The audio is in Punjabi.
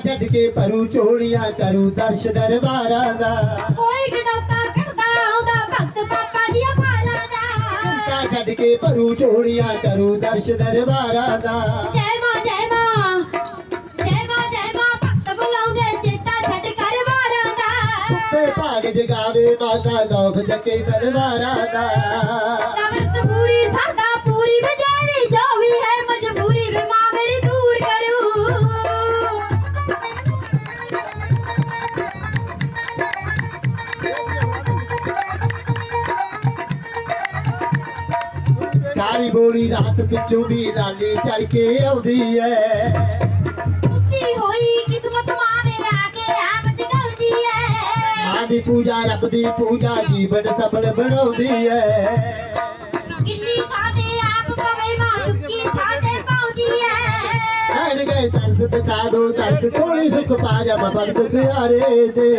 ਛੱਡ ਕੇ ਪਰੂ ਝੋਲੀਆਂ ਕਰੂ ਦਰਸ਼ ਦਰਬਾਰਾਂ ਦਾ। ਕੋਈ ਗਡੋਤਾ ਕੱਢਦਾ ਆਉਂਦਾ ਭਗਤ ਪਾਪਾ ਦੀਆਂ ਮਾਰਾਂ ਦਾ। ਚਿੰਤਾ ਛੱਡ ਕੇ ਪਰੂ ਝੋਲੀਆਂ ਕਰੂ ਦਰਸ਼ ਦਰਬਾਰਾਂ ਦਾ। ਜੈ ਮਾਂ ਜੈ ਮਾਂ ਜੈ ਮਾਂ ਜੈ ਮਾਂ ਭਗਤ ਬੁਲਾਉਂਦੇ ਚੇਤਾ ਛੱਡ ਕਰ ਵਾਰਾਂ ਦਾ। ਸੁੱਤੇ ਭਾਗ ਜਗਾਵੇ ਮਾਤਾ ਗੌਫ ਚੱਕੇ ਦਰਬਾਰਾਂ ਦਾ। ਕਾਲੀ ਬੋਲੀ ਰਾਤ ਪਿੱਛੋਂ ਵੀ ਲਾਲੀ ਚੜ ਕੇ ਆਉਂਦੀ ਐ। ਸੁੱਤੀ ਹੋਈ ਕਿਸਮਤ ਮਾਂ ਨੇ ਆ ਕੇ ਆਪ ਜਗਾਉਂਦੀ ਹੈ ਮਾਂ ਦੀ ਪੂਜਾ ਰੱਬ ਦੀ ਪੂਜਾ ਜੀਵਨ ਸਫਲ ਬਣਾਉਂਦੀ ਐ। ਗਿੱਲੀ ਤੇ ਆਪ ਪਵੇ ਮਾਂ ਸੁੱਕੀ ਤੇ ਪਾਉਂਦੀ ਹੈ ਰਹਿਣ ਗਏ ਤਰਸ ਦਿਖਾ ਦੋ ਤਰਸ ਥੋੜੀ ਸੁਖ ਪਾ ਜਾ ਮਬਨ ਪਿਆਰੇ ਦੇ